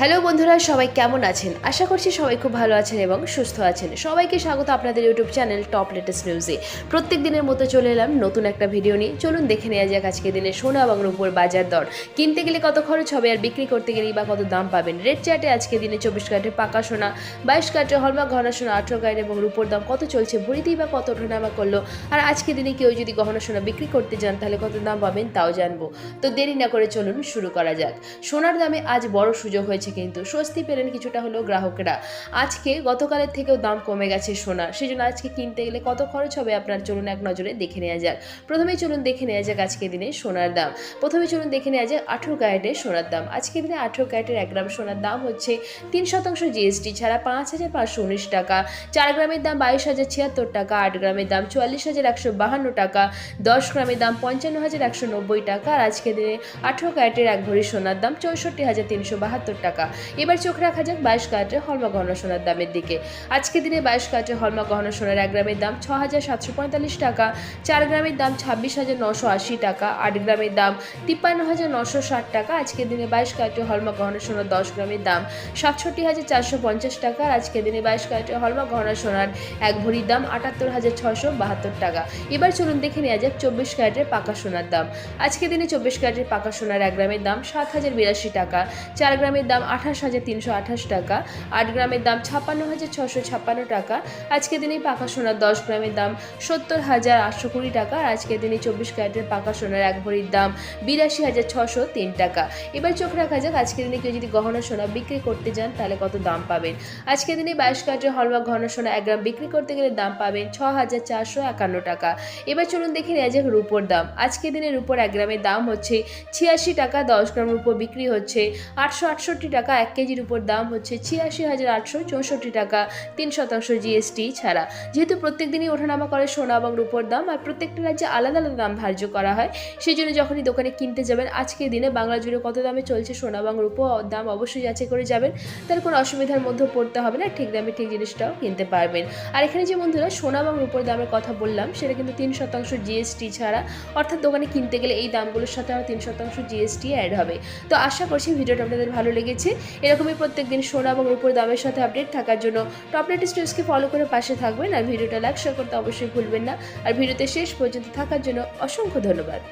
Hello বন্ধুরা, সবাই কেমন আছেন? আশা করছি সবাই খুব ভালো আছেন এবং সুস্থ আছেন। সবাইকে স্বাগত আপনাদের ইউটিউব চ্যানেল টপ লেটেস্ট নিউজে প্রত্যেক দিনের মতো চলে এলাম নতুন একটা ভিডিও নিয়ে। চলুন দেখে নেওয়া যাক আজকে দিনে সোনা এবং রূপোর বাজার দর। কিনতে গেলে কত খরচ হবে আর বিক্রি করতে গেলেই বা কত দাম পাবেন? রেড চার্টে আজকে দিনে চব্বিশ ক্যারেটের পাকা সোনা, বাইশ ক্যারেটের হলমার্ক গহনা সোনা, আঠেরো ক্যারেট এবং রূপোর দাম কত চলছে ভরিতেই বা কত ওঠানামা করল। আর আজকে দিনে কেউ যদি গহনা সোনা বিক্রি করতে যান, তাহলে কত দাম পাবেন তাও জানব। তো দেরি না করে চলুন শুরু করা যাক। সোনার দামে আজ বড় সুযোগ হয়েছে। কিন্তু। স্বস্তি পেলেন কিছুটা হলেও গ্রাহকরা। আজকে গতকালের থেকেও দাম কমে গেছে সোনা। সেই জন্য আজকে কিনতে গেলে কত খরচ হবে আপনার চলুন এক নজরে দেখে নেওয়া যাক। প্রথমেই চলুন দেখে নেওয়া যাক আজকে দিনে সোনার দাম। প্রথমে চলুন দেখে নেওয়া যাক আঠেরো ক্যারেটের সোনার দাম। আজকে দিনে আঠেরো ক্যারেটের এক গ্রাম সোনার দাম হচ্ছে তিন শতাংশ জিএসটি ছাড়া পাঁচ হাজার পাঁচশো উনিশ টাকা। চার গ্রামের দাম বাইশ হাজার ছিয়াত্তর টাকা। আট গ্রামের দাম চুয়াল্লিশ হাজার একশো বাহান্ন টাকা। দশ গ্রামের দাম পঞ্চান্ন হাজার একশো নব্বই টাকা। আর আজকে দিনে আঠেরো ক্যারেটের এক ভরি সোনার দাম চৌষট্টি হাজার তিনশো বাহাত্তর টাকা। এবার চোখ রাখা যাক বাইশ ক্যারেটের হলমা গহনা সোনার দামের দিকে। আজকে দিনে বাইশ ক্যারেটের হলমা গহনা সোনার এক গ্রামের দাম ছ হাজার সাতশো পঁয়তাল্লিশ টাকা, চার গ্রামের দাম ছাব্বিশ হাজার নশো আশি টাকা, আট গ্রামের দাম তিপ্পান্ন হাজার নশো ষাট টাকা। আজকের দিনে বাইশ ক্যারেটের হলমা গহনা সোনার দশ গ্রামের দাম সাতষট্টি হাজার চারশো পঞ্চাশ টাকা আজকের দিনে বাইশ ক্যারেটের হলমা গহনা সোনার এক ভরির দাম আটাত্তর হাজার ছশো বাহাত্তর টাকা। এবার চলুন দেখে নেওয়া যাক চব্বিশ ক্যারেটের পাকা সোনার দাম। আজকের দিনে চব্বিশ ক্যারেটের পাকা সোনার এক গ্রামের দাম সাত হাজার বিরাশি টাকা, চার গ্রামের দাম আঠাশ হাজার তিনশো আঠাশ টাকা, আট গ্রামের দাম ছাপ্পান্ন হাজার ছশো ছাপ্পান্ন টাকা, আজকের দিনে পাকা সোনার দশ গ্রামের দাম সত্তর হাজার আটশো কুড়ি টাকা, আর আজকের দিনে চব্বিশ ক্যারেটের পাকা সোনার এক ভরির দাম বিরাশি হাজার ছশো তিন টাকা। এবার চোখ রাখা যাক, আজকের দিনে কেউ যদি গহনা সোনা বিক্রি করতে যান, তাহলে কত দাম পাবেন? আজকের দিনে বাইশ ক্যারেটের হলমার্ক গহনা সোনা এক গ্রাম বিক্রি করতে গেলে দাম পাবেন ছ হাজার চারশো একান্ন টাকা। এবার চলুন দেখে নেওয়া যাক রুপোর দাম। আজকের দিনে রুপোর এক গ্রামের দাম হচ্ছে ছিয়াশি টাকা, দশ গ্রাম রুপো বিক্রি হচ্ছে আটশো আটষট্টি টাকা এক কেজির উপর দাম হচ্ছে ছিয়াশি হাজার আটশো চৌষট্টি টাকা, তিন শতাংশ জিএসটি ছাড়া। যেহেতু প্রত্যেক দিনই ওঠানামা করে সোনা এবং রূপোর দাম আর প্রত্যেকটা রাজ্যে আলাদা আলাদা দাম ধার্য করা হয় সেই জন্য যখনই দোকানে কিনতে যাবেন, আজকের দিনে বাংলা জুড়ে কত দামে চলছে সোনা এবং রূপো দাম অবশ্যই যাচাই করে যাবেন। তার কোনো অসুবিধার মধ্যে পড়তে হবে না, ঠিক দামে ঠিক জিনিসটাও কিনতে পারবেন। আর এখানে যে বন্ধুরা, সোনা এবং রূপোর দামের কথা বললাম, সেটা কিন্তু তিন শতাংশ জিএসটি ছাড়া। অর্থাৎ দোকানে কিনতে গেলে এই দামগুলোর সাথে আমার তিন শতাংশ জিএসটি অ্যাড হবে। তো আশা করছি ভিডিওটা আপনাদের ভালো লেগেছে। এরকমই প্রত্যেক দিন সোনা এবং উপর দামের সাথে আপডেট থাকার জন্য টপ লেটেস্ট নিউজকে ফলো করে পাশে থাকবেন আর ভিডিওটা লাইক শেয়ার করতে অবশ্যই ভুলবেন না। আর ভিডিওতে শেষ পর্যন্ত থাকার জন্য অসংখ্য ধন্যবাদ।